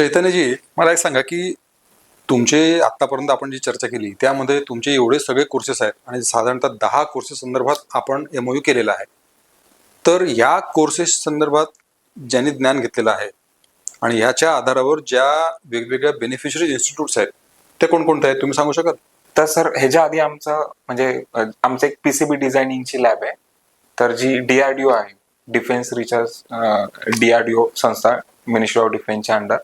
चैतन्यजी मला एक सांगा की तुमचे आतापर्यंत आपण जी चर्चा केली त्यामध्ये तुमचे एवढे सगळे कोर्सेस आहेत आणि साधारणतः दहा कोर्सेस संदर्भात आपण एमओयू केलेला आहे. तर या कोर्सेस संदर्भात ज्यांनी ज्ञान घेतलेलं आहे आणि ह्याच्या आधारावर ज्या वेगवेगळ्या बेनिफिशरी इन्स्टिट्यूट्स आहेत ते कोणकोणते आहेत तुम्ही सांगू शकाल? तर सर ह्याच्या आधी आमचं म्हणजे आमचं एक पीसीबी डिझायनिंगची लॅब आहे. तर जी डीआरडीओ आहे डिफेन्स रिसर्च डीआरडीओ संस्था मिनिस्ट्री ऑफ डिफेन्सच्या अंडर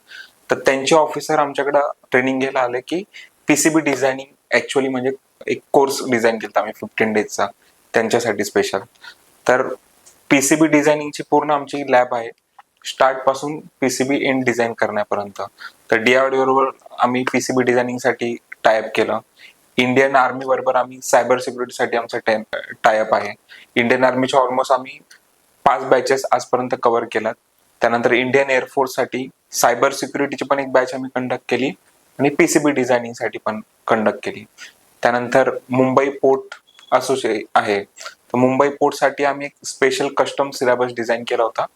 तर त्यांचे ऑफिसर आमच्याकडं ट्रेनिंग घ्यायला आले की पीसीबी डिझायनिंग ऍक्च्युअली म्हणजे एक कोर्स डिझाईन केला आम्ही फिफ्टीन डेजचा त्यांच्यासाठी स्पेशल तर पीसीबी डिझायनिंगची पूर्ण आमची लॅब आहे. स्टार्टपासून पीसीबी एंड डिझाईन करण्यापर्यंत. तर DRDO बरोबर आम्ही पीसीबी डिझायनिंगसाठी टायअप केलं. इंडियन आर्मी बरोबर आम्ही सायबर सिक्युरिटीसाठी आमचं टायअप आहे. इंडियन आर्मीच्या ऑलमोस्ट आम्ही पाच बॅचेस आजपर्यंत कव्हर केल्यात. त्यानंतर इंडियन एअरफोर्ससाठी सायबर सिक्युरिटीची पण एक बॅच आम्ही कंडक्ट केली आणि पीसीबी डिझायनिंगसाठी पण कंडक्ट केली. त्यानंतर मुंबई पोर्ट असोसिए आहे. तर मुंबई पोर्टसाठी आम्ही एक स्पेशल कस्टम सिलेबस डिझाईन केला होता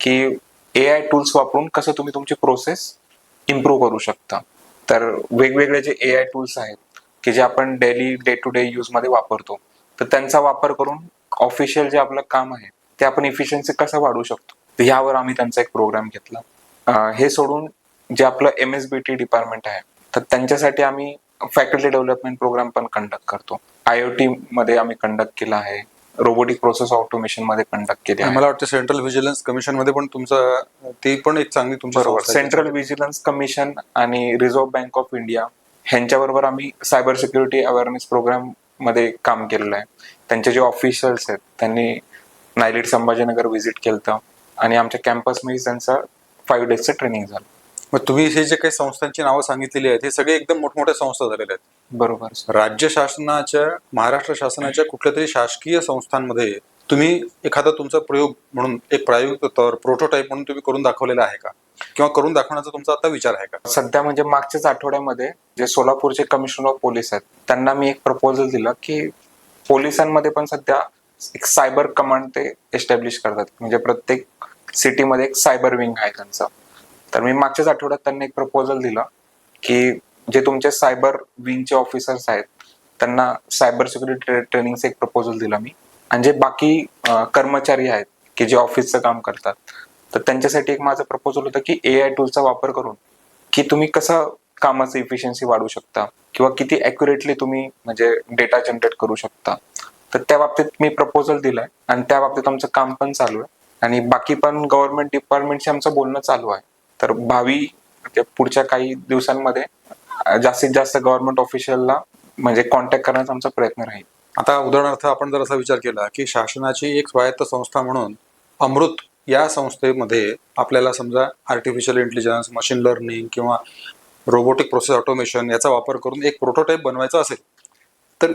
की ए आय टूल्स वापरून कसं तुम्ही तुमची प्रोसेस इम्प्रूव्ह करू शकता. तर वेगवेगळे जे ए आय टूल्स आहेत की जे आपण डेली डे टू डे यूजमध्ये वापरतो तर त्यांचा वापर करून ऑफिशियल जे आपलं काम आहे ते आपण इफिशियन्सी कसं वाढवू शकतो तर ह्यावर आम्ही त्यांचा एक प्रोग्राम घेतला. हे सोडून जे आपलं M S B T department आहे तर त्यांच्यासाठी आम्ही फॅकल्टी डेव्हलपमेंट प्रोग्राम पण कंडक्ट करतो. आय ओ टी मध्ये आम्ही कंडक्ट केला आहे. रोबोटिक प्रोसेस ऑटोमेशनमध्ये कंडक्ट केले आहे. मला वाटतं सेंट्रल व्हिजिलन्स कमिशनमध्ये पण तुमचं ती पण एक चांगली तुमची बरोबर. संस्था आहे. सेंट्रल व्हिजिलन्स कमिशन आणि रिझर्व्ह बँक ऑफ इंडिया ह्यांच्याबरोबर आम्ही सायबर सिक्युरिटी अवेअरनेस प्रोग्राममध्ये काम केलेलं आहे. त्यांचे जे ऑफिशियल्स आहेत त्यांनी नायलेट संभाजीनगर व्हिजिट केलं आणि आमच्या कॅम्पसमध्ये त्यांचं फाईव्ह डेजचं ट्रेनिंग झालं. मग तुम्ही हे जे काही संस्थांची नावं सांगितलेली आहेत हे सगळे एकदम मोठमोठ्या संस्था झालेल्या आहेत. बरोबर राज्य शासनाच्या महाराष्ट्र शासनाच्या कुठल्या तरी शासकीय संस्थांमध्ये तुम्ही एखादा तुमचा प्रयोग म्हणून एक प्रायोगिक तत्वावर प्रोटोटाईप म्हणून तुम्ही करून दाखवलेला आहे का? किंवा करून दाखवण्याचा तुमचा आता विचार आहे का? सध्या म्हणजे मागच्याच आठवड्यामध्ये जे सोलापूरचे कमिशनर ऑफ पोलीस आहेत त्यांना मी एक प्रपोजल दिलं की पोलिसांमध्ये पण सध्या एक सायबर कमांड ते एस्टॅब्लिश करतात. म्हणजे प्रत्येक सिटीमध्ये एक सायबर विंग आहे त्यांचं. तर मी मागच्याच आठवड्यात त्यांनी एक प्रपोजल दिलं की जे तुमचे सायबर विंगचे ऑफिसर्स आहेत त्यांना सायबर सिक्युरिटी ट्रेनिंगचं एक प्रपोजल दिलं मी. आणि जे बाकी कर्मचारी आहेत की जे ऑफिसचं काम करतात तर त्यांच्यासाठी एक माझं प्रपोजल होतं की ए आय टूलचा वापर करून की तुम्ही कसं कामाचं इफिशियन्सी वाढवू शकता किंवा किती अॅक्युरेटली तुम्ही म्हणजे डेटा जनरेट करू शकता. तर त्या बाबतीत मी प्रपोजल दिलाय आणि त्या बाबतीत आमचं काम पण चालू आहे. आणि बाकी पण गव्हर्नमेंट डिपार्टमेंटशी आमचं बोलणं चालू आहे. तर भावी म्हणजे पुढच्या काही दिवसांमध्ये जास्तीत जास्त गव्हर्नमेंट ऑफिशियलला म्हणजे कॉन्टॅक्ट करण्याचा आमचा प्रयत्न राहील. आता उदाहरणार्थ आपण जर असा विचार केला की शासनाची एक स्वायत्त संस्था म्हणून अमृत या संस्थेमध्ये आपल्याला समजा आर्टिफिशियल इंटेलिजन्स मशीन लर्निंग किंवा रोबोटिक प्रोसेस ऑटोमेशन याचा वापर करून एक प्रोटोटाईप बनवायचा असेल तर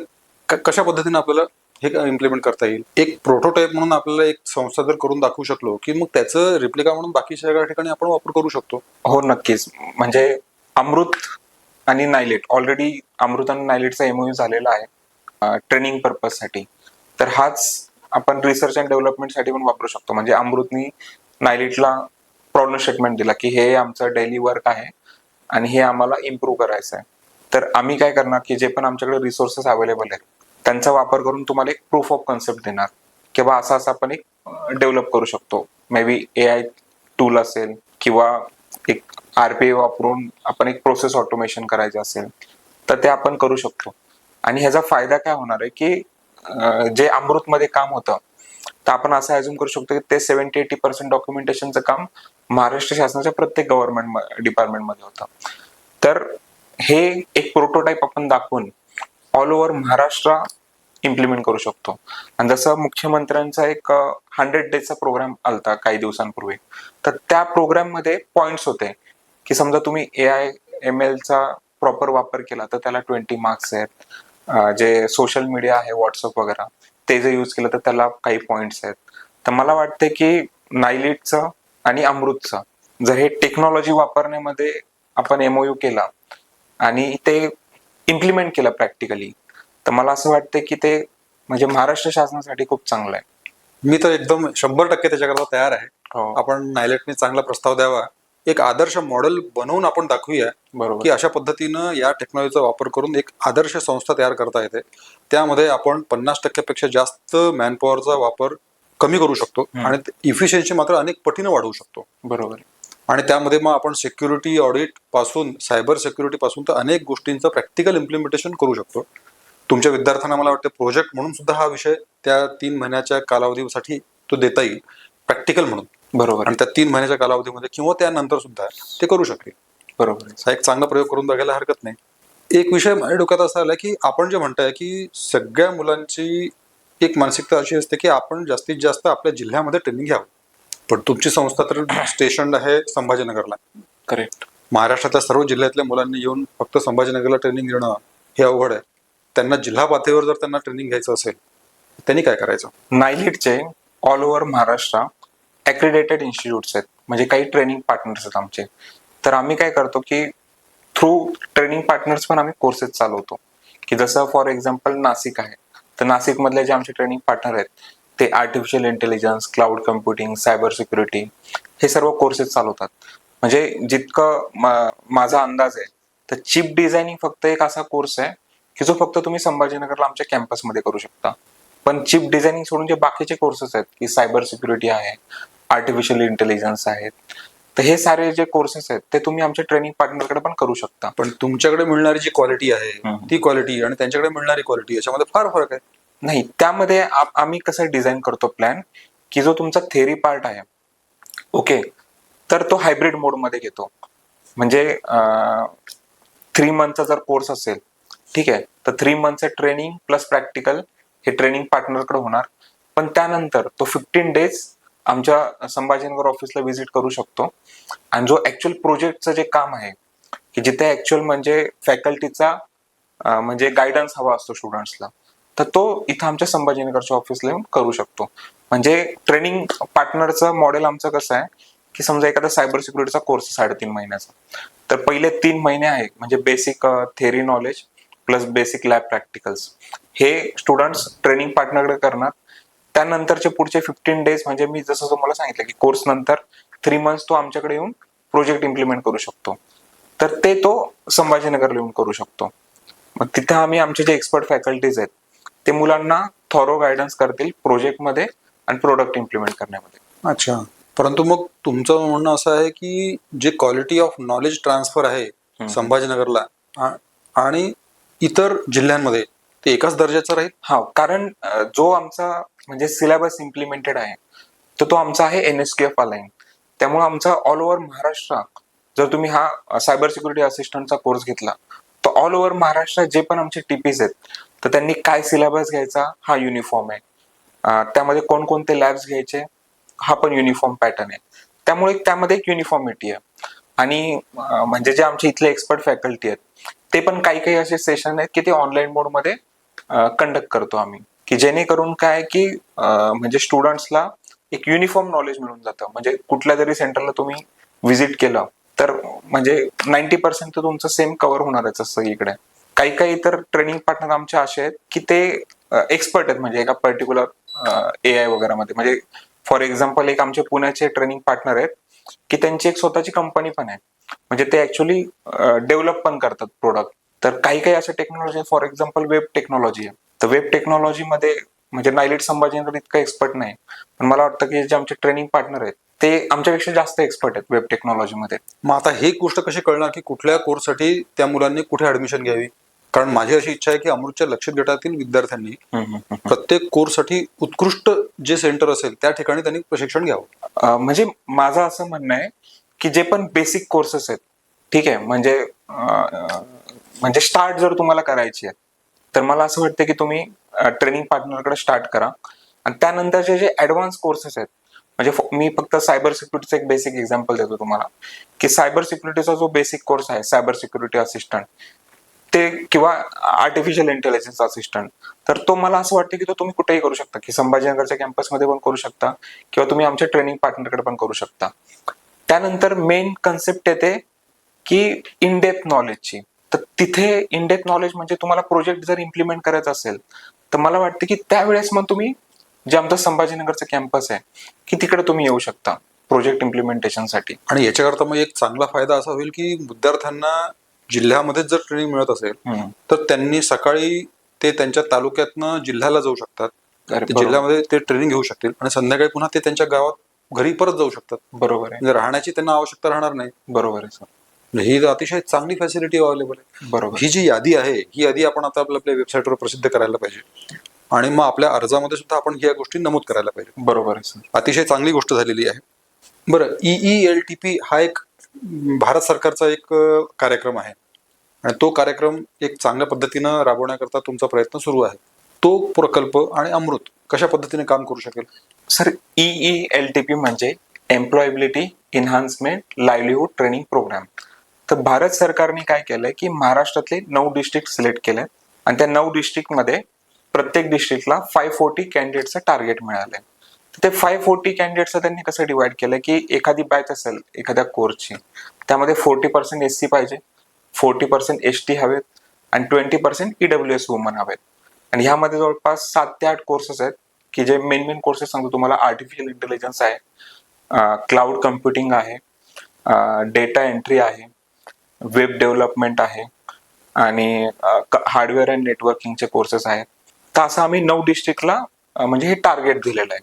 कशा पद्धतीने आपल्याला हे इम्प्लिमेंट करता येईल? एक प्रोटोटाईप म्हणून आपल्याला एक संस्था जर करून दाखवू शकलो की मग त्याचं रिप्लिका म्हणून बाकी सगळ्या ठिकाणी आपण वापर करू शकतो. हो नक्कीच. म्हणजे अमृत आणि नायलेट ऑलरेडी अमृत आणि नायलेटचा एमओयू झालेला आहे ट्रेनिंग पर्पजसाठी तर हाच आपण रिसर्च अँड डेव्हलपमेंटसाठी पण वापरू शकतो. म्हणजे अमृतनी नायलेटला प्रॉब्लेम स्टेटमेंट दिला की हे आमचं डेली वर्क आहे आणि हे आम्हाला इम्प्रूव्ह करायचं आहे तर आम्ही काय करणार की जे पण आमच्याकडे रिसोर्सेस अवेलेबल आहेत त्यांचा वापर करून तुम्हाला एक प्रूफ ऑफ कन्सेप्ट देणार. किंवा असं असं आपण एक डेव्हलप करू शकतो. May be A I tool असेल किंवा एक आरपीआय वापरून आपण एक प्रोसेस ऑटोमेशन करायचं असेल तर ते आपण करू शकतो. आणि ह्याचा फायदा काय होणार आहे की जे अमृतमध्ये काम होतं तर आपण असं अज्युम करू शकतो की ते सेव्हन्टी एटी पर्सेंट डॉक्युमेंटेशनचं काम महाराष्ट्र शासनाच्या प्रत्येक गव्हर्नमेंट डिपार्टमेंटमध्ये होतं. तर हे एक प्रोटोटाईप आपण दाखवून ऑल ओव्हर महाराष्ट्र इम्प्लिमेंट करू शकतो. आणि जसं मुख्यमंत्र्यांचा एक हंड्रेड डेजचा प्रोग्राम आलता काही दिवसांपूर्वी तर त्या प्रोग्राममध्ये पॉइंट्स होते. की समजा तुम्ही ए आय एम एलचा प्रॉपर वापर केला तर त्याला ट्वेंटी मार्क्स आहेत. जे सोशल मीडिया आहे व्हॉट्सअप वगैरे ते जर यूज केलं तर त्याला काही पॉइंट्स आहेत. तर मला वाटतं की नायलिटचं आणि अमृतचं जर हे टेक्नॉलॉजी वापरण्यामध्ये आपण एमओयू केला आणि ते इम्प्लिमेंट केलं प्रॅक्टिकली तर मला असं वाटतं की ते म्हणजे महाराष्ट्र शासनासाठी खूप चांगलं आहे. मी तर एकदम शंभर टक्के त्याच्याकरता तयार आहे. हो. आपण नायलेटने चांगला प्रस्ताव द्यावा. एक आदर्श मॉडेल बनवून आपण दाखवूया बरोबर. की अशा पद्धतीनं या टेक्नॉलॉजीचा वापर करून एक आदर्श संस्था तयार करता येते. त्यामध्ये आपण पन्नास टक्क्यापेक्षा जास्त मॅनपॉवरचा वापर कमी करू शकतो. आणि इफिशियन्सी मात्र अनेक पटीनं वाढवू शकतो. बरोबर. आणि त्यामध्ये मग आपण सिक्युरिटी ऑडिटपासून सायबर सिक्युरिटी पासून तर अनेक गोष्टींचं प्रॅक्टिकल इम्प्लिमेंटेशन करू शकतो. तुमच्या विद्यार्थ्यांना मला वाटतं प्रोजेक्ट म्हणून सुद्धा हा विषय त्या तीन महिन्याच्या कालावधीसाठी तो देता येईल. प्रॅक्टिकल म्हणून. बरोबर. आणि त्या तीन महिन्याच्या कालावधीमध्ये किंवा त्यानंतर सुद्धा ते करू शकतील बरोबर. एक चांगला प्रयोग करून बघायला हरकत नाही. एक विषय माझ्या डोक्यात असा आला की आपण जे म्हणताय की सगळ्या मुलांची एक मानसिकता अशी असते की आपण जास्तीत जास्त आपल्या जिल्ह्यामध्ये ट्रेनिंग घ्यावं. पण तुमची संस्था तर स्टेशन आहे संभाजीनगरला. करेक्ट. महाराष्ट्रातल्या सर्व जिल्ह्यातल्या मुलांनी येऊन फक्त संभाजीनगरला ट्रेनिंग घेणं हे अवघड आहे. त्यांना जिल्हा पातळीवर जर त्यांना ट्रेनिंग घ्यायचं असेल त्यांनी काय करायचं? नायलिटचे all over Maharashtra accredited institutes आहेत. म्हणजे काही ट्रेनिंग पार्टनर्स आहेत आमचे. तर आम्ही काय करतो की थ्रू ट्रेनिंग पार्टनर्स पण आम्ही कोर्सेस चालवतो. की जसं फॉर एक्झाम्पल नाशिक आहे. तर नाशिकमधले जे आमचे ट्रेनिंग पार्टनर आहेत ते artificial intelligence cloud computing cyber security हे सर्व कोर्सेस चालवतात. म्हणजे जितकं मा- माझा अंदाज आहे तर चिप डिझायनिंग फक्त एक असा कोर्स आहे की जो फक्त तुम्ही संभाजीनगरला आमच्या कॅम्पसमध्ये करू शकता. पण चिप डिझायनिंग सोडून जे बाकीचे कोर्सेस आहेत की सायबर सिक्युरिटी आहे आर्टिफिशियल इंटेलिजन्स आहेत तर हे सारे जे कोर्सेस आहेत ते तुम्ही आमच्या ट्रेनिंग पार्टनरकडे पण करू शकता. पण तुमच्याकडे मिळणारी जी क्वालिटी आहे. ती क्वालिटी आणि त्यांच्याकडे मिळणारी क्वालिटी याच्यामध्ये फार फरक आहे. नाही त्यामध्ये आम्ही कसं डिझाईन करतो प्लॅन की जो तुमचा थेरी पार्ट आहे. ओके तर तो हायब्रिड मोडमध्ये घेतो. म्हणजे थ्री मंथचा जर कोर्स असेल ठीक आहे? तर थ्री मंथचं ट्रेनिंग प्लस प्रॅक्टिकल हे ट्रेनिंग पार्टनरकडे होणार. पण त्यानंतर तो फिफ्टीन डेज आमच्या संभाजीनगर ऑफिसला व्हिजिट करू शकतो. आणि जो ऍक्च्युअल प्रोजेक्टचं जे काम आहे की जिथे ऍक्च्युअल म्हणजे फॅकल्टीचा म्हणजे गायडन्स हवा असतो स्टुडंट्सला तर तो इथं आमच्या संभाजीनगरच्या ऑफिसला येऊन करू शकतो. म्हणजे ट्रेनिंग पार्टनरचं मॉडेल आमचं कसं आहे की समजा एखादा सायबर सिक्युरिटीचा कोर्स साडेतीन महिन्याचा. तर पहिले तीन महिने आहे म्हणजे basic theory knowledge plus basic lab practicals हे स्टुडंट्स ट्रेनिंग पार्टनरकडे करणार. त्यानंतरचे पुढचे फिफ्टीन डेज म्हणजे मी जसं तुम्हाला सांगितलं की कोर्स नंतर थ्री मंथ्स तो आमच्याकडे येऊन प्रोजेक्ट इम्प्लिमेंट करू शकतो. तर ते तो संभाजीनगरला येऊन करू शकतो. मग तिथं आम्ही आमचे जे एक्सपर्ट फॅकल्टीज आहेत ते मुलांना थॉरो गायडन्स करतील प्रोजेक्टमध्ये आणि प्रोडक्ट इम्प्लिमेंट करण्यामध्ये. अच्छा. परंतु मग तुमचं म्हणणं असं आहे की जे क्वालिटी ऑफ नॉलेज ट्रान्सफर आहे संभाजीनगरला आणि इतर जिल्ह्यांमध्ये ते एकाच दर्जाचं राहील? हा कारण जो आमचा म्हणजे सिलेबस इम्प्लिमेंटेड आहे तर तो आमचा आहे N S K F align त्यामुळे आमचा ऑल ओव्हर महाराष्ट्र जर तुम्ही हा सायबर सिक्युरिटी असिस्टंटचा कोर्स घेतला तर ऑल ओव्हर महाराष्ट्र जे पण आमचे टीपीज आहेत तर त्यांनी काय सिलेबस घ्यायचा? हा युनिफॉर्म आहे. त्यामध्ये कोणकोणते लॅब्स घ्यायचे? हा पण युनिफॉर्म पॅटर्न आहे. त्यामुळे त्यामध्ये एक युनिफॉर्मिटी आहे. आणि म्हणजे जे आमचे इथले एक्सपर्ट फॅकल्टी आहेत ते पण काही काही असे सेशन आहेत की ते ऑनलाईन मोडमध्ये कंडक्ट करतो आम्ही. की जेणेकरून काय की म्हणजे स्टुडंट्सला एक युनिफॉर्म नॉलेज मिळून जातं. म्हणजे कुठल्या जरी सेंटरला तुम्ही व्हिजिट केलं तर म्हणजे नाईन्टी पर्सेंट तुमचं सेम कव्हर होणारच असं इकडे. काही काही तर ट्रेनिंग पार्टनर आमचे असे आहेत की ते एक्सपर्ट आहेत. म्हणजे एका पर्टिक्युलर ए आय वगैरे मध्ये म्हणजे फॉर एक्झाम्पल एक आमचे पुण्याचे ट्रेनिंग पार्टनर आहेत की त्यांची एक स्वतःची कंपनी पण आहे. म्हणजे ते ऍक्च्युली डेव्हलप पण करतात प्रोडक्ट तर काही काही अशा technology for example web technology आहे. तर वेब टेक्नॉलॉजीमध्ये म्हणजे नायलेट संभाजीनगर इतकं एक्सपर्ट नाही. पण मला वाटतं की जे आमचे ट्रेनिंग पार्टनर आहेत ते आमच्यापेक्षा जास्त एक्सपर्ट आहेत वेब टेक्नॉलॉजीमध्ये मग आता हे गोष्ट कशी कळणार की कुठल्या कोर्ससाठी त्या मुलांनी कुठे ऍडमिशन घ्यावी? कारण माझी अशी इच्छा आहे की अमृतच्या लक्षित गटातील विद्यार्थ्यांनी प्रत्येक कोर्ससाठी उत्कृष्ट जे सेंटर असेल त्या ठिकाणी त्यांनी प्रशिक्षण घ्यावं. म्हणजे माझं असं म्हणणं आहे की जे पण बेसिक कोर्सेस आहेत ठीक आहे म्हणजे म्हणजे स्टार्ट जर तुम्हाला करायची आहे तर मला असं वाटतं की तुम्ही ट्रेनिंग पार्टनरकडे स्टार्ट करा. आणि त्यानंतरचे जे ऍडव्हान्स कोर्सेस आहेत म्हणजे मी फक्त सायबर सिक्युरिटीचं एक बेसिक एक्झाम्पल देतो तुम्हाला. की सायबर सिक्युरिटीचा जो बेसिक कोर्स आहे सायबर सिक्युरिटी असिस्टंट ते किंवा आर्टिफिशियल इंटेलिजन्स असिस्टंट तर तो मला असं वाटतं की तो तुम्ही कुठेही करू शकता. की संभाजीनगरच्या कॅम्पसमध्ये पण करू शकता किंवा तुम्ही आमच्या ट्रेनिंग पार्टनरकडे पण करू शकता. त्यानंतर मेन कन्सेप्ट येते की इनडेप्थ नॉलेजची तर तिथे इनडेप्थ नॉलेज म्हणजे तुम्हाला प्रोजेक्ट जर इम्प्लिमेंट करायचा असेल तर मला वाटतं की त्यावेळेस मग तुम्ही जे आमचं संभाजीनगरचं कॅम्पस आहे की तिकडे तुम्ही येऊ शकता प्रोजेक्ट इम्प्लिमेंटेशनसाठी आणि याच्याकरता मग एक चांगला फायदा असा होईल की विद्यार्थ्यांना जिल्ह्यामध्येच जर ट्रेनिंग मिळत असेल तर त्यांनी सकाळी ते त्यांच्या तालुक्यातनं जिल्ह्याला जाऊ शकतात. जिल्ह्यामध्ये ते ट्रेनिंग घेऊ शकतील आणि संध्याकाळी पुन्हा ते त्यांच्या गावात घरी परत जाऊ शकतात. बरोबर आहे. म्हणजे राहण्याची त्यांना आवश्यकता राहणार नाही. बरोबर आहे सर. ही अतिशय चांगली फॅसिलिटी अवेलेबल आहे. बरोबर. ही जी यादी आहे ही यादी आपण आता आपल्या आपल्या वेबसाईटवर प्रसिद्ध करायला पाहिजे. आणि मग आपल्या अर्जामध्ये सुद्धा आपण ह्या गोष्टी नमूद करायला पाहिजे. बरोबर आहे सर. अतिशय चांगली गोष्ट झालेली आहे. बरं ई एल टी पी हा एक भारत सरकारचा एक कार्यक्रम आहे. आणि तो कार्यक्रम एक चांगल्या पद्धतीनं राबवण्याकरता तुमचा प्रयत्न सुरू आहे. तो प्रकल्प आणि अमृत कशा पद्धतीने काम करू शकेल? Sir E L T P म्हणजे employability enhancement livelihood training program तर भारत सरकारने काय केलंय की महाराष्ट्रातले नऊ डिस्ट्रिक्ट सिलेक्ट केले आणि त्या नऊ डिस्ट्रिक्टमध्ये प्रत्येक डिस्ट्रिक्टला फाय फोर्टी कॅन्डिडेटचं टार्गेट मिळालंय. ते फाय फोर्टी कॅन्डिडेटचं त्यांनी कसं डिवाइड केलं की एखादी बॅच असेल एखाद्या कोर्सची त्यामध्ये फोर्टी पर्सेंट एस सी पाहिजे फोर्टी पर्सेंट एस टी हवेत आणि twenty percent EW S woman हवेत. आणि ह्यामध्ये जवळपास सात ते आठ कोर्सेस आहेत की जे मेन मेन कोर्सेस सांगतो तुम्हाला आर्टिफिशियल इंटेलिजन्स आहे क्लाउड कम्प्युटिंग आहे डेटा एंट्री आहे वेब डेव्हलपमेंट आहे आणि हार्डवेअर अँड नेटवर्किंगचे कोर्सेस आहेत. तर असं आम्ही नऊ डिस्ट्रिक्टला म्हणजे हे टार्गेट दिलेलं आहे.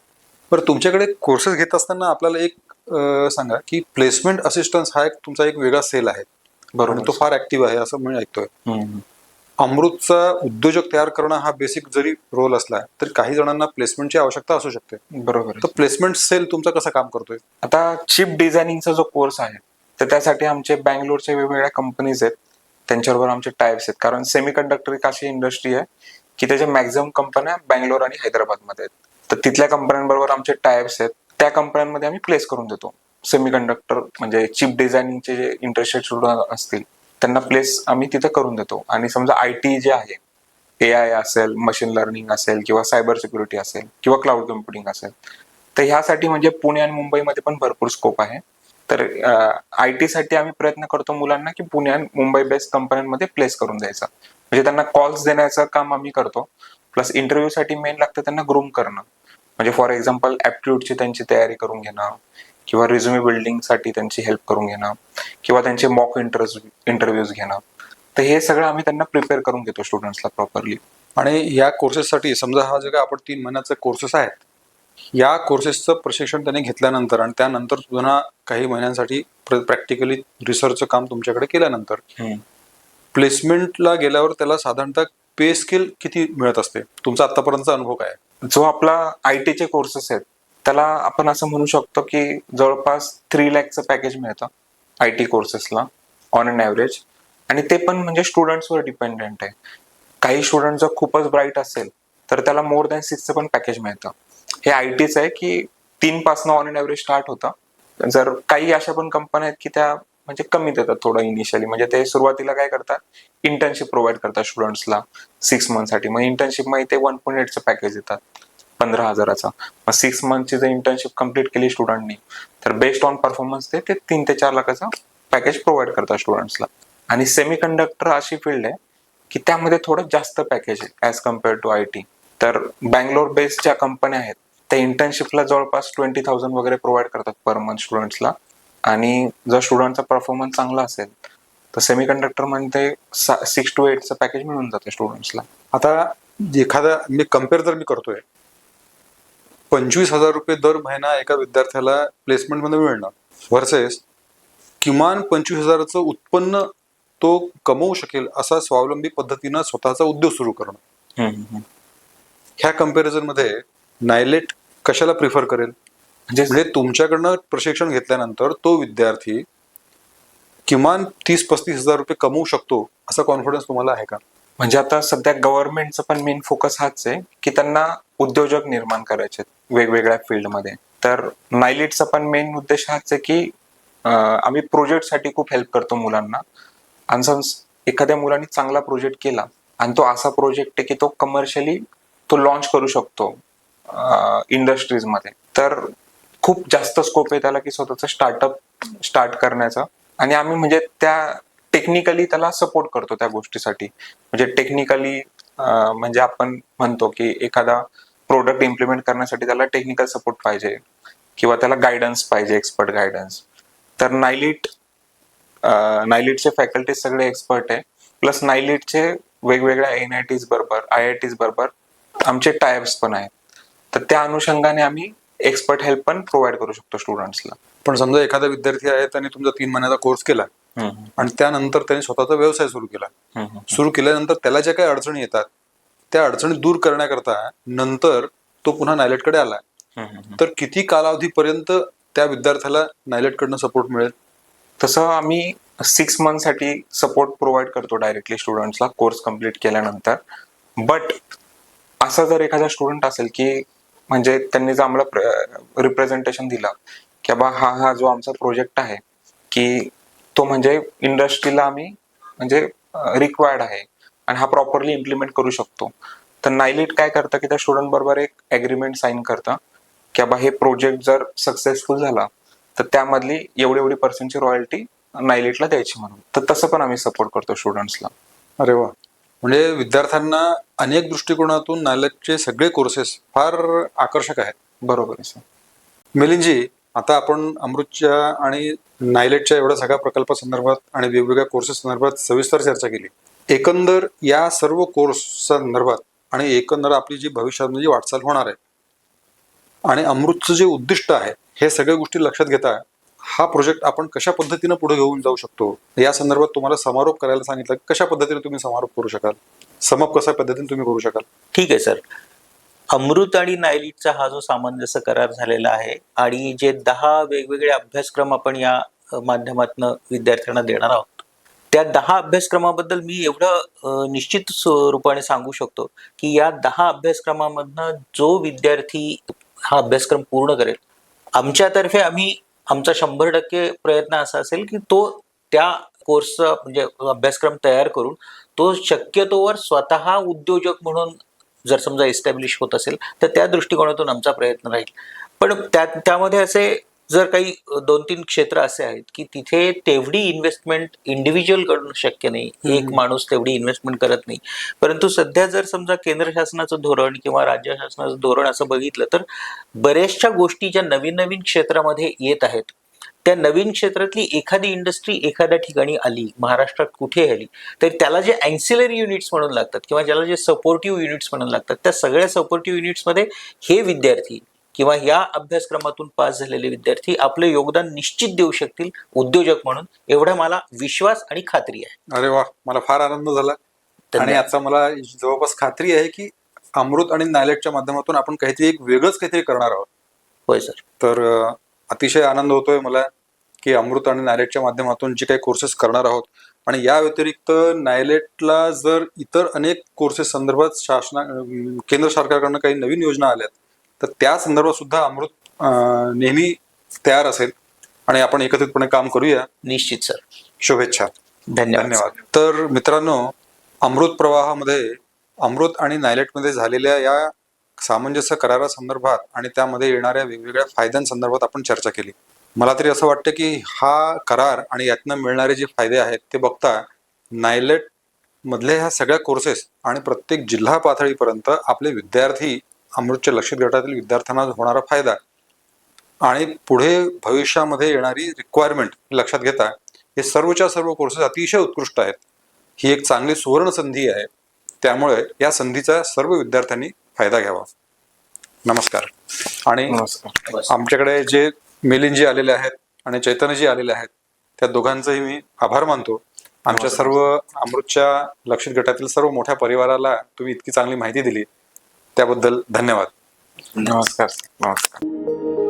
बरं तुमच्याकडे कोर्सेस घेत असताना आपल्याला एक अ, सांगा की प्लेसमेंट असिस्टन्स हा एक तुमचा एक वेगळा सेल आहे. बरोबर तो फार ऍक्टिव्ह आहे असं मी ऐकतोय. अमृतचा उद्योजक तयार करणं हा बेसिक जरी रोल असला तरी काही जणांना प्लेसमेंटची आवश्यकता असू शकते. बरोबर आहे. तर प्लेसमेंट सेल तुमचा कसं काम करतोय? आता चिप डिझायनिंगचा जो कोर्स आहे तर त्यासाठी आमचे बँगलोरचे वेगवेगळ्या कंपनीज आहेत. त्यांच्याबरोबर आमचे टाईप्स आहेत. कारण सेमीकंडक्टर एक अशी इंडस्ट्री आहे की त्याच्या मॅक्झिमम कंपन्या बँगलोर आणि हैदराबादमध्ये आहेत. तर तिथल्या कंपन्यांबरोबर आमचे टायप्स आहेत. त्या कंपन्यांमध्ये आम्ही प्लेस करून देतो. सेमीकंडक्टर म्हणजे चिप डिझायनिंगचे जे इंटरेस्टेड स्टुडंट असतील त्यांना प्लेस आम्ही तिथे करून देतो. आणि समजा आय टी जे आहे ए आय असेल मशीन लर्निंग असेल किंवा सायबर सिक्युरिटी असेल किंवा क्लाउड कम्प्युटिंग असेल तर ह्यासाठी म्हणजे पुणे आणि मुंबईमध्ये पण भरपूर स्कोप आहे. तर आय टी साठी आम्ही प्रयत्न करतो मुलांना की पुणे आणि मुंबई बेस्ड कंपन्यांमध्ये प्लेस करून द्यायचा. म्हणजे त्यांना कॉल्स देण्याचं काम आम्ही करतो. प्लस इंटरव्ह्यू साठी मेन लागतं त्यांना ग्रूम करणं. म्हणजे फॉर एक्झाम्पल ऍप्टिट्यूडची त्यांची तयारी करून घेणं किंवा रिझ्युमी बिल्डिंगसाठी त्यांची हेल्प करून घेणं किंवा त्यांचे मॉक इंटरव्ह्यू इंटरव्ह्यूज घेणं. तर हे सगळं आम्ही त्यांना प्रिपेअर करून घेतो स्टुडंट्सला प्रॉपरली आणि या कोर्सेससाठी समजा हा जे काय आपण तीन महिन्याचे कोर्सेस आहेत या कोर्सेसचं प्रशिक्षण त्याने घेतल्यानंतर आणि त्यानंतर पुन्हा काही महिन्यांसाठी प्रॅक्टिकली रिसर्चचं काम तुमच्याकडे केल्यानंतर प्लेसमेंटला गेल्यावर त्याला साधारणतः पे स्किल किती मिळत असते? तुमचा आतापर्यंतचा अनुभव काय आहे? जो आपला आय टीचे कोर्सेस आहेत त्याला आपण असं म्हणू शकतो की जवळपास थ्री लॅकचं पॅकेज मिळतं आय टी कोर्सेसला ऑन अन ॲव्हरेज आणि ते पण म्हणजे स्टुडंट्सवर डिपेंडेंट आहे. काही स्टुडंट जर खूपच ब्राईट असेल तर त्याला मोर दॅन सिक्सचं पण पॅकेज मिळतं. हे आय टीच आहे की तीनपासनं ऑन अन ॲव्हरेज स्टार्ट होतं. जर काही अशा पण कंपन्या आहेत की त्या म्हणजे कमी देतात थोडं इनिशियली म्हणजे ते सुरुवातीला काय करतात? इंटर्नशिप प्रोव्हाइड करतात स्टुडंट्सला सिक्स मंथसाठी मग इंटर्नशिपमध्ये ते वन पॉईंट एटचं पॅकेज देतात. पंधरा हजाराचा. मग सिक्स मंथची जर इंटर्नशिप कंप्लीट केली स्टुडंटनी तर बेस्ड ऑन परफॉर्मन्स ते तीन ते चार लाखाचा पॅकेज प्रोव्हाइड करतात स्टुडंट्सला आणि सेमी कंडक्टर अशी फील्ड आहे की त्यामध्ये थोडं जास्त पॅकेज आहे as compare to I T तर बँगलोर बेस्ड ज्या कंपन्या आहेत त्या इंटर्नशिपला जवळपास ट्वेंटी थाउजंड वगैरे प्रोव्हाइड करतात पर मंथ स्टुडंट्सला आणि जर स्टुडंटचा परफॉर्मन्स चांगला असेल तर सेमी कंडक्टरमध्ये सिक्स टू एटचं पॅकेज मिळून जातं स्टुडंट्सला आता एखादा मी कंपेअर जर मी करतोय पंचवीस हजार रुपये दर महिना एका विद्यार्थ्याला प्लेसमेंटमध्ये मिळणं व्हर्सेस किमान पंचवीस हजाराचं उत्पन्न तो कमवू शकेल असा स्वावलंबी पद्धतीनं स्वतःचा उद्योग सुरू करणं. ह्या comparison मध्ये नायलेट कशाला प्रिफर करेल? म्हणजे तुमच्याकडनं प्रशिक्षण घेतल्यानंतर तो विद्यार्थी किमान तीस पस्तीस हजार रुपये कमवू शकतो असा कॉन्फिडन्स तुम्हाला आहे का? म्हणजे आता सध्या गव्हर्नमेंटचा पण मेन फोकस हाच आहे की त्यांना उद्योजक निर्माण करायचे वेगवेगळ्या फील्डमध्ये. तर नायलिटचा पण मेन उद्देश हाच आहे की आम्ही प्रोजेक्टसाठी खूप हेल्प करतो मुलांना. आणि समज एखाद्या मुलाने चांगला प्रोजेक्ट केला आणि तो असा प्रोजेक्ट आहे की तो कमर्शियली तो लॉन्च करू शकतो इंडस्ट्रीजमध्ये तर खूप जास्त स्कोप आहे त्याला की स्वतःचं स्टार्टअप स्टार्ट करण्याचा. आणि आम्ही म्हणजे त्या टेक्निकली त्याला सपोर्ट करतो त्या गोष्टीसाठी. म्हणजे टेक्निकली म्हणजे आपण म्हणतो की एखादा प्रोडक्ट इम्प्लिमेंट करण्यासाठी त्याला टेक्निकल सपोर्ट पाहिजे. किंवा त्याला गायडन्स पाहिजे एक्सपर्ट गायडन्स तर नायलिट नायलिटचे फॅकल्टी सगळे एक्सपर्ट आहे. प्लस नायलिटचे वेगवेगळ्या एन आय टीज बरोबर आय आय टीज बरोबर आमचे टायप्स पण आहेत. तर त्या अनुषंगाने आम्ही एक्सपर्ट हेल्प पण प्रोव्हाइड करू शकतो स्टुडंट्सला पण समजा एखादा विद्यार्थी आहे त्याने तुमचा तीन महिन्याचा कोर्स केला. आणि त्यानंतर त्याने स्वतःचा व्यवसाय सुरू केला. सुरू केल्यानंतर त्याला ज्या काही अडचणी येतात त्या अडचणी दूर करण्याकरता नंतर तो पुन्हा नायलेटकडे आला. तर किती कालावधीपर्यंत त्या विद्यार्थ्याला नायलेटकडनं सपोर्ट मिळेल? तसं आम्ही सिक्स मंथसाठी सपोर्ट प्रोव्हाइड करतो डायरेक्टली स्टुडंट्सला कोर्स कंप्लीट केल्यानंतर. बट असा जर एखादा स्टुडंट असेल की म्हणजे त्यांनी जर आम्हाला रिप्रेझेंटेशन दिलं की बा हा हा जो आमचा प्रोजेक्ट आहे की तो म्हणजे इंडस्ट्रीला आम्ही म्हणजे रिक्वायर्ड आहे आणि हा प्रॉपरली इम्प्लिमेंट करू शकतो. तर नायलिट काय करतं की त्या स्टुडंट बरोबर एक ॲग्रीमेंट साईन करतं की बा हे प्रोजेक्ट जर सक्सेसफुल झाला तर त्यामधली एवढी एवढी पर्सेंटची रॉयल्टी नायलिटला द्यायची म्हणून. तर तसं पण आम्ही सपोर्ट करतो स्टुडंट्सला अरे वा. म्हणजे विद्यार्थ्यांना अनेक दृष्टिकोनातून नायलेटचे सगळे कोर्सेस फार आकर्षक आहेत. बरोबर मिलिंदजी आता आपण अमृतच्या आणि नायलेटच्या एवढ्या सगळ्या प्रकल्पासंदर्भात आणि वेगवेगळ्या कोर्सेस संदर्भात सविस्तर चर्चा केली. एकंदर या सर्व कोर्स संदर्भात आणि एकंदर आपली जी भविष्यात जी वाटचाल होणार आहे आणि अमृतचं जे उद्दिष्ट आहे हे सगळ्या गोष्टी लक्षात घेता हा प्रोजेक्ट आपण कशा पद्धतीनं पुढे घेऊन जाऊ शकतो? या संदर्भात तुम्हाला समारोप करायला सांगितलं. कशा पद्धतीने तुम्ही समारोप करू शकाल? समप कशा पद्धतीने तुम्ही करू शकाल? ठीक आहे सर. अमृत आणि नायलीटचा हा जो सामंजस्य करार झालेला आहे आणि जे दहा वेगवेगळे अभ्यासक्रम आपण या माध्यमातून विद्यार्थ्यांना देणार आहोत त्या दहा अभ्यासक्रमाबद्दल मी एवढं निश्चित स्वरूपाने सांगू शकतो की या दहा अभ्यासक्रमामधनं जो विद्यार्थी हा अभ्यासक्रम पूर्ण करेल आमच्यातर्फे आम्ही आमचा शंभर टक्के प्रयत्न असा असेल की तो त्या कोर्सचा म्हणजे अभ्यासक्रम तयार करून तो शक्यतोवर स्वतः उद्योजक म्हणून जर समजा एस्टॅब्लिश होत असेल तर त्या दृष्टिकोनातून आमचा प्रयत्न राहील. पण त्या त्यामध्ये असे जर काही दोन तीन क्षेत्र असे आहेत की तिथे तेवढी इन्व्हेस्टमेंट इंडिव्हिज्युअलकडून शक्य नाही एक माणूस तेवढी इन्व्हेस्टमेंट करत नाही. परंतु सध्या जर समजा केंद्र शासनाचं धोरण किंवा राज्य शासनाचं धोरण असं बघितलं तर बऱ्याचशा गोष्टी ज्या नवीन नवीन क्षेत्रामध्ये येत आहेत त्या नवीन क्षेत्रातली एखादी इंडस्ट्री एखाद्या ठिकाणी आली महाराष्ट्रात कुठे आली तर त्याला जे अँसिलरी युनिट्स म्हणून लागतात किंवा ज्याला जे सपोर्टिव्ह युनिट्स म्हणून लागतात त्या सगळ्या सपोर्टिव्ह युनिट्समध्ये हे विद्यार्थी किंवा या अभ्यासक्रमातून पास झालेले विद्यार्थी आपलं योगदान निश्चित देऊ शकतील उद्योजक म्हणून. एवढा मला विश्वास आणि खात्री आहे. अरे वा मला फार आनंद झाला. आणि. आता मला जवळपास खात्री आहे की अमृत आणि नायलेटच्या माध्यमातून आपण काहीतरी एक वेगळंच काहीतरी करणार आहोत. होय सर. तर अतिशय आनंद होतोय मला की अमृत आणि नायलेटच्या माध्यमातून जे काही कोर्सेस करणार आहोत. आणि या व्यतिरिक्त नायलेटला जर इतर अनेक कोर्सेस संदर्भात शासना केंद्र सरकारकडनं काही नवीन योजना आल्यात तर त्या संदर्भात सुद्धा अमृत नेहमी तयार असेल आणि आपण एकत्रितपणे काम करूया. निश्चित सर. शुभेच्छा. धन्यवाद. धन्यवाद. तर मित्रांनो अमृत प्रवाहामध्ये अमृत आणि नायलेटमध्ये झालेल्या या सामंजस्य करारासंदर्भात आणि त्यामध्ये येणाऱ्या वेगवेगळ्या फायद्यांसंदर्भात आपण चर्चा केली. मला तरी असं वाटतं की हा करार आणि यातनं मिळणारे जे फायदे आहेत ते बघता नायलेट मधल्या ह्या सगळ्या कोर्सेस आणि प्रत्येक जिल्हा पातळीपर्यंत आपले विद्यार्थी अमृतच्या लक्षित गटातील विद्यार्थ्यांना होणारा फायदा आणि पुढे भविष्यामध्ये येणारी रिक्वायरमेंट लक्षात घेता हे सर्वच्या सर्व कोर्सेस अतिशय उत्कृष्ट आहेत. ही एक चांगली सुवर्ण संधी आहे. त्यामुळे या संधीचा सर्व विद्यार्थ्यांनी फायदा घ्यावा. नमस्कार. आणि. आमच्याकडे जे मिलिंदजी आलेले आहेत आणि चैतन्यजी आलेले आहेत त्या दोघांचंही मी आभार मानतो. आमच्या सर्व अमृतच्या लक्षित गटातील सर्व मोठ्या परिवाराला तुम्ही इतकी चांगली माहिती दिली. त्याबद्दल धन्यवाद. नमस्कार नमस्कार.